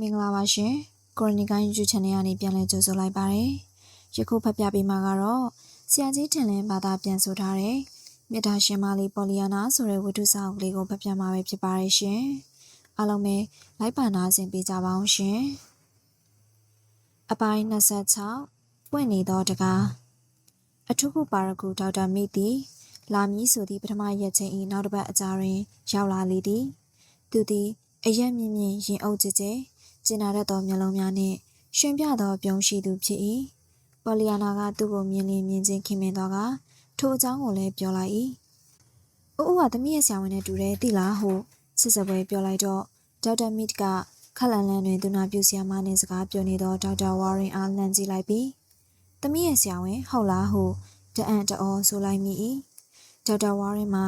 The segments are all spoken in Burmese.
မင်္ဂလာပါရှင်ကိုရနီကိုင်း YouTube Channel ကနေပြန်လည်ကြိုဆိုလိုက်ပါတယ်ယခုဖတ်ပြပေးမှာကတော့ဆရာကြီးထင်လင်းဘာသာပြန်ဆိုထားတဲ့မေတ္တာရှင်မလေးပေါ်လီယာနာဆိုတဲ့ဝတ္ထုစာအုပ်ကလေးကိုဖတ်ပြမှာပဲဖြစ်ပါတယ်ရှင်အားလုံးပဲလိုက်ပါနာဆင်ပေးကြပါအောင်ရှင်အပိုင်း26ပွင့်နေသောတကားအထုခုပါရကူဒေါက်တာမိတီလာမည်ဆိုသည့်ပထမရက်ချိန်ဤနောက်တစ်ပတ်အကြာတွင် ရောက်လာလေသည်သူသည်အရက်မြင့်မြင့်ရင်အုပ်ကြည်ကြည် ကျင်နာတတ်သောမျက်လုံးများနှင့်ရှင်ပြသောပြုံးရှိသူဖြစ်၏ပေါ်လီယာနာကသူ့ကိုမြင်လင်းမြင်ချင်းခင်မင်သောကထိုအကြောင်းကိုလည်းပြောလိုက်၏အိုးအိုးကသမီးရဲ့ဆရာဝန်နဲ့တူတယ်သိလားဟုစစ်စပွဲပြောလိုက်တော့ဒေါက်တာမစ်ကခက်လန်လန်တွင်သူနာပြုဆရာမနှင့်စကားပြောနေသောဒေါက်တာဝါရင်အားလှမ်းကြည့်လိုက်ပြီးသမီးရဲ့ဆရာဝန်ဟုတ်လားဟုတအံ့တအောဆိုလိုက်မိ၏ဒေါက်တာဝါရင်မှာ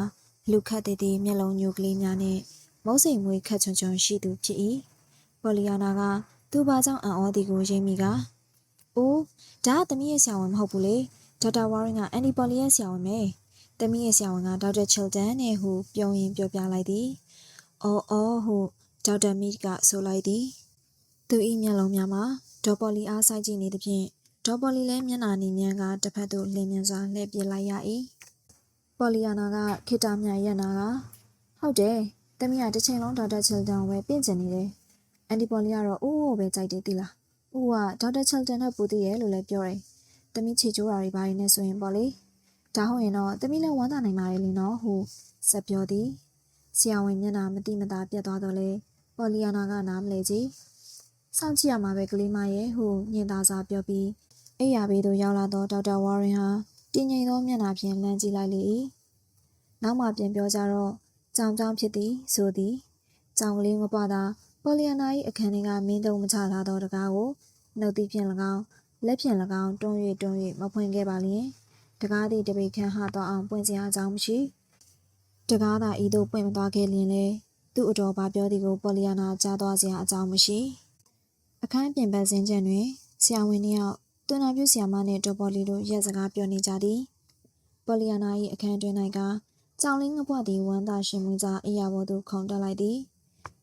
လူခတ်တည်တည်မျက်လုံးညိုကလေးများနှင့်မုတ်စိမ်မွေးခတ်ချွန်ချွန်ရှိသူဖြစ်၏ ပေါ်လီယာနာကသူ့ဘာကြောင့်အံ့ဩသည်ကိုရိပ်မိကအိုးဒါကသမီးရဲ့ဆရာဝန်မဟုတ်ဘူးလေဒေါက်တာဝါရင်ကအန်ဒီပေါ်လီရဲ့ဆရာဝန်ပဲသမီးရဲ့ဆရာဝန်ကဒေါက်တာချီလ်တန်နဲ့ဟုပြောရင်းပြောပြလိုက်သည်အော်အော်ဟုဒေါက်တာမီကဆိုလိုက်သည်သူ၏မျက်လုံးများမှာဒေါ်ပေါ်လီအားဆိုင်ကြည့်နေသဖြင့်ဒေါ်ပေါ်လီလည်းမျက်နှာနီမြန်းကတစ်ဖက်သို့လင်းမြန်းစွာလှည့်ပြလိုက်ရ၏ပေါ်လီယာနာကခိတာမြရက်နာကဟုတ်တယ်။တမီးကတစ်ချိန်လုံးဒေါက်တာချီလ်တန်ကိုပဲပြင်ကျင်နေတယ်။ အန်တီပေါ်လီကတော့အိုးအိုးပဲကြိုက်တယ်သိလား။ဦးကဒေါက်တာချီလ်တန်နဲ့ပူသေးရဲ့လို့လည်းပြောတယ်။တမီးချေချိုးတာတွေဘာတွေနဲ့ဆိုရင်ပေါ့လေ။ဒါဟုတ်ရင်တော့တမီးလည်းဝမ်းသာနိုင်ပါတယ်လင်းနော်ဟုဆက်ပြောသည်။ဆရာဝန်မျက်နှာမတိမတာပြတ်သွားတော့လေ။ပေါ်လီယာနာကနားမလဲကြည့်။စောင့်ကြည့်ရမှာပဲကလေးမရဲ့ဟုညင်သာစွာပြောပြီးအိယာဘေးသို့ရောက်လာသောဒေါက်တာဝါရင်ဟာတင်းငိမ်သောမျက်နှာဖြင့်လမ်းကြည့်လိုက်လေ၏။နောက်မှပြန်ပြောကြတော့ကြောင်ကြောင်ဖြစ်သည်ဆိုသည်ကြောင်ကလေးမပွားသာ ပေါ်လီယနာ၏အခန်းထဲကမင်းတုံမချလာသောတကားကိုနှုတ်သည်ဖြင့်၎င်းလက်ဖြင့်၎င်းတွန်း၍တွန်း၍မဖွင့်ခဲ့ပါလျင်တကားသည်တပိတ်ခန့်ဟတော့အောင်ပွင့်စရာအကြောင်းမရှိတကားသာဤသို့ပွင့်မသွားခဲ့လျင်လေသူ့အတော်ဘာပြောသည်ကိုပေါ်လီယနာကြားသွားစရာအကြောင်းမရှိအခန်းပြင်ပန်းစင်းချက်တွင်ဆရာဝန်တယောက်တွင်နာပြုဆရာမနှင့်ဒေါ်ပေါ်လီတို့ရက်စကားပြောနေကြသည်ပေါ်လီယနာ၏အခန်းတွင်၌ကကြောင်လင်းငပွားသည်ဝမ်းသာရှင်မွန်းစားအရာပေါ်သို့ခုန်တက်လိုက်သည်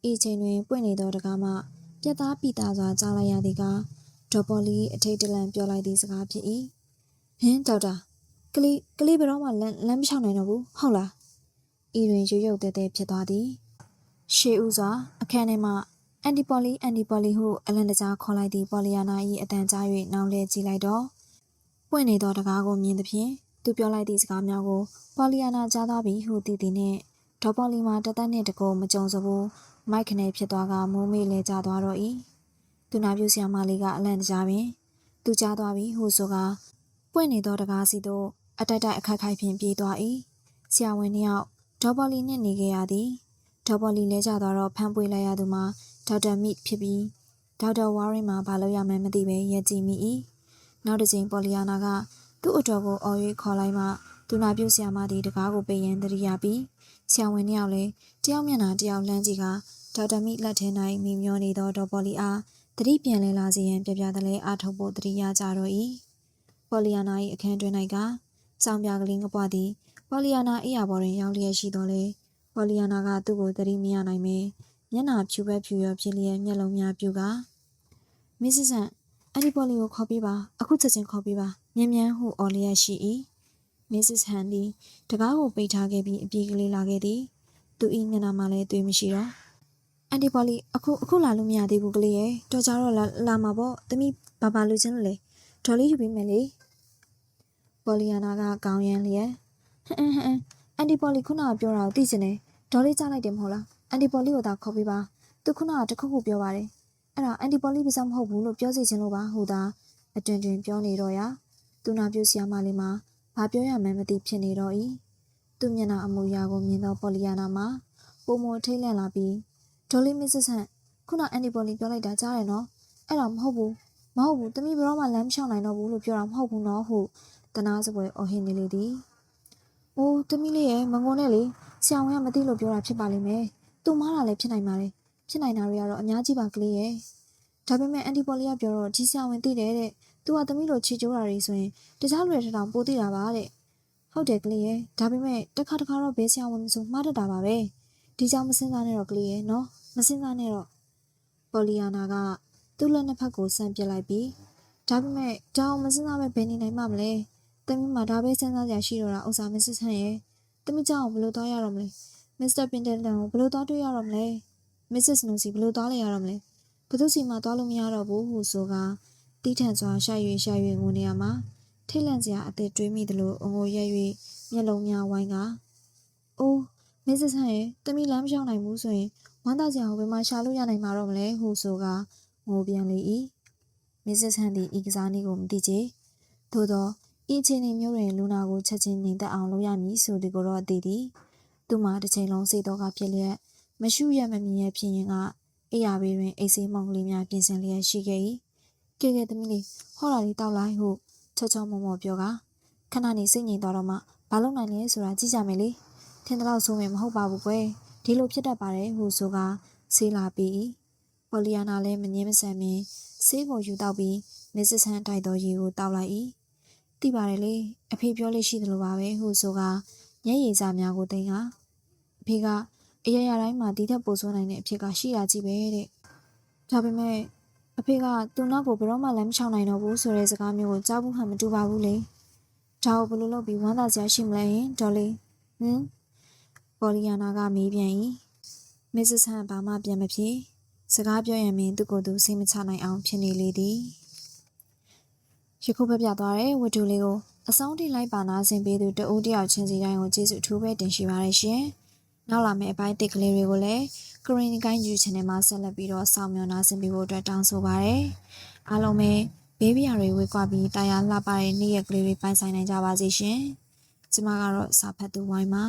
ဤချိန်တွင် ပွင့်နေသောတကားမှ ပြက်သားပိသားစွာကြားလိုက်ရသည်ကဒေါ်ပေါ်လီအထိတ်တလန့်ပြောလိုက်သည့်စကားဖြစ်၏ဟင်းဒေါက်တာကလေးကလေးဘယ်တော့မှလမ်းလမ်းမလျှောက်နိုင်တော့ဘူးဟုတ်လားဤတွင်ရုပ်ရုပ်တဲတဲဖြစ်သွားသည်ရှေးဦးစွာအခန်းထဲမှအန်တီပေါ်လီအန်တီပေါ်လီဟုအလန်တကြားခေါ်လိုက်သည့်ပေါ်လီယာနာ၏အတန်ကြား၍နောင်လဲကြည့်လိုက်တော့ပွင့်နေသောတကားကိုမြင်သဖြင့်သူပြောလိုက်သည့်စကားများကိုပေါ်လီယာနာကြားသွားပြီဟုသိသည်နှင့်ဒေါ်ပေါ်လီမှာတသက်နှင့်တကောမကြုံစဘူး မိုက်ခနဲဖြစ်သွားကမိုးမေးလဲကျသွားတော့၏သူနာပြုဆရာမလေးကအလန့်တကြားပင်သူကြားသွားပြီဟုဆိုကပွင့်နေသောတကားစီသို့အတိုက်တိုက်အခက်ခိုက်ဖြင့်ပြေးသွား၏ဆရာဝန်နှစ်ယောက်ဒေါ်ပေါ်လီနှင့်နေခဲ့ရသည်ဒေါ်ပေါ်လီလဲကျသွားတော့ဖမ်းပွေလိုက်ရသူမှာဒေါက်တာမစ်ဖြစ်ပြီးဒေါက်တာဝါရင်မှာဘာလို့ရမှန်းမသိပဲရက်ကြည့်မိ၏နောက်တစ်ချိန်ပေါ်လီယာနာကသူ့အတော်ကိုအော်၍ခေါ်လိုက်မှသူနာပြုဆရာမသည်တကားကိုပေးရန်တရိယာပြီး ဆရာဝန်နှစ်ယောက်လည်းတယောက်မျက်နှာတယောက်လှမ်းကြည့်ကဒေါက်တာမိလက်ထဲ၌မိမျောနေသောဒေါ်ပေါ်လီအားတတိပြန်လဲလာစေရန်ပြပြတလဲအားထုတ်ဖို့တရိယာကြတော့၏ပေါ်လီယာနာ၏အခန်းတွင်၌ကကြောင်ပြကလေးငပွားသည်ပေါ်လီယာနာအိယာပေါ်တွင်ရောက်လျက်ရှိတော်လေပေါ်လီယာနာကသူ့ကိုတတိမရနိုင်မေမျက်နှာဖြူပဲဖြူရဖြစ်လျက်မျက်လုံးများပြူကမစ္စစ်ဆန်အဲ့ဒီပေါ်လီကိုခေါ်ပေးပါအခုချက်ချင်းခေါ်ပေးပါမြန်မြန်ဟုအော်လျက်ရှိ၏ မစ္စစ်ဟန်သည်တကားကိုပိတ်ထားခဲ့ပြီးအပြေးကလေးလာခဲ့သည်သူ၏မျက်နှာမှာလည်းသွေးမရှိတော့အန်တီပေါ်လီအခုအခုလာလို့မရသေးဘူးကလေးရဲ့တော်ကြတော့လာလာမှာပေါ့တမိဘာဘာလို့ချင်းလဲဒေါ်လေးယူပေးမယ်လေပေါ်လီယာနာကကောင်းရန်လျက်ဟမ်ဟမ်ဟမ်အန်တီပေါ်လီခုနကပြောတာကိုသိချင်တယ်ဒေါ်လေးကြားလိုက်တယ်မဟုတ်လားအန်တီပေါ်လီကိုသာခေါ်ပေးပါသူခုနကတခုခုပြောပါတယ်အဲ့ဒါအန်တီပေါ်လီပါစမဟုတ်ဘူးလို့ပြောစီချင်လို့ပါဟိုသာအတွင်တွင်ပြောနေတော့ရသူနာပြုစီယာမလေးမှာ ဘာပြောရမှန်းမသိဖြစ်နေတော့၏သူမျက်နှာအမူအရာကိုမြင်သောပေါ်လီယာနာမှာပုံမထိတ်လန့်လာပြီးဒေါ်လေးမစ်ဆန်ခုနအန်တီပေါ်လီပြောလိုက်တာကြားတယ်နော်အဲ့ဒါမဟုတ်ဘူးမဟုတ်ဘူးတမိဘရောမှလမ်းမလျှောက်နိုင်တော့ဘူးလို့ပြောတာမဟုတ်ဘူးနော်ဟုတနာစပွဲအော်ဟင်းနေလေသည်။အိုးတမိလေးရဲ့မငုံနဲ့လေဆရာဝန်ကမသိလို့ပြောတာဖြစ်ပါလိမ့်မယ်။သူမားတာလည်းဖြစ်နိုင်ပါတယ်။ဖြစ်နိုင်တာတွေကတော့အများကြီးပါကလေးရဲ့။ဒါပေမဲ့အန်တီပေါ်လီကပြောတော့ဒီဆရာဝန်သိတယ်တဲ့။ "तू ကသမီးလိုချီကျိုးတာတွေဆိုရင်တခြားလူတွေထက်တောင်ပိုသိတာပါတဲ့။ဟုတ်တယ်ကလေးရဲ့။ဒါပေမဲ့တစ်ခါတစ်ခါတော့ဘယ်ဆရာဝန်မဆိုမှားတတ်တာပါပဲ။ဒီကြောင့်မစင်စားနဲ့တော့ကလေးရဲ့နော်။မစင်စားနဲ့တော့ပေါ်လီယာနာကသူ့လက်နှစ်ဖက်ကိုဆန့်ပစ်လိုက်ပြီးဒါပေမဲ့ဒါအောင်မစင်းသားပဲဘယ်နေနိုင်မှမလဲတမီးမှာဒါပဲစဉ်းစားကြရှိတော့တာဥစ္စာမစစ်ဆန်းရဲ့တမီးကြောင့်ဘယ်လိုသွားရတော့မလဲမစ္စတာပင်တန်တန်ကိုဘယ်လိုသွားတွေ့ရတော့မလဲမစ္စစ်စနိုစီဘယ်လိုသွားလဲရတော့မလဲဘသူစီမှာသွားလို့မရတော့ဘူးဟုဆိုက တီးထန်စွာရှာရွေရှာရွေငိုနေရမှာထိတ်လန့်စရာအသက်တွေးမိသလိုအငိုရက်၍မျက်လုံးများဝိုင်းကအိုးမစ္စစ်ဆန်းရဲ့တမီးလမ်းမလျှောက်နိုင်ဘူးဆိုရင်ဝမ်းသာကြအောင်ဘယ်မှာရှာလို့ရနိုင်မှာတော့မလဲဟုဆိုကငိုပြန်လေ၏မစ္စစ်ဆန်သည်ဤကစားနည်းကိုမသိချေသို့သောဤအချိန်နေမျိုးတွင်လူနာကိုချက်ချင်းငြိမ်သက်အောင်လုပ်ရမည်ဆိုသည်ကိုတော့အသိသည်သူမှာတစ်ချိန်လုံးစိတ်တော့ကဖြစ်လျက်မရှုရမမြင်ရဖြစ်ရင်ကအိယာဘေးတွင်အိတ်ဆေးမောင်ကလေးများပြင်ဆင်လျက်ရှိခဲ့၏ ကဲကဲသမီးလေးဟောတာလေးတောက်လိုက်ဟုချောချောမောမောပြောကခဏနေစိတ်ငြိမ်သွားတော့မှဘာလုပ်နိုင်လဲဆိုတာကြည့်ကြမယ်လေထင်တော့ဆိုရင်မဟုတ်ပါဘူးကွယ်ဒီလိုဖြစ်တတ်ပါတယ်ဟုဆိုကဆေးလာပြီး၏ပေါ်လီယာနာလည်းမငြင်းမဆန်မင်းဆေးကိုယူတော့ပြီးမစ္စစ်ဆန်တိုက်တော်ရေကိုတောက်လိုက်၏သိပါတယ်လေအဖေပြောလို့ရှိသလိုပါပဲဟုဆိုကညရည်စားများကိုတင်ကအဖေကအရာရာတိုင်းမှာဒီထက်ပိုဆိုးနိုင်တဲ့အဖြစ်ကရှိတာကြီးပဲတဲ့ဒါပေမဲ့ အဖေကသူ့နောက်ကိုဘယ်တော့မှလမ်းမချောင်းနိုင်တော့ဘူးဆိုတဲ့စကားမျိုးကိုကြားဘူးဟန်မတူပါဘူးလေဒါကိုဘယ်လိုလုပ်ပြီးဝမ်းသာစရာရှိမလဲဟင်ဒေါ်လေးဟင်ပေါ်လီယာနာကမေးပြန်၏မစ္စစ်ဆန်ဘာမှပြန်မဖြစ်စကားပြောရမင်းသူ့ကိုယ်သူစိတ်မချနိုင်အောင်ဖြစ်နေလေသည်ယခုပြပြသွားတဲ့ဝတ္ထုလေးကိုအဆုံးထိလိုက်ပါနာဆင်ပေးသူတဦးတယောက်ချင်းစီတိုင်းကိုကျေးဇူးအထူးပဲတင်ရှိပါရရှင် နောက်လာမယ့်အပိုင်းတစ်ကလေးတွေကိုလည်း Green Guide YouTube Channel မှာဆက်လက်ပြီးတော့စောင့်မျှော်နာဆင်ပေးဖို့အတွက်တောင်းဆိုပါရစေအားလုံးပဲဘေးဘီယာတွေဝေကွာပြီးတာယာလှပတဲ့နေ့ရက်ကလေးတွေပိုင်ဆိုင်နိုင်ကြပါစေရှင်ကျမကတော့စာဖတ်သူဝိုင်းပါ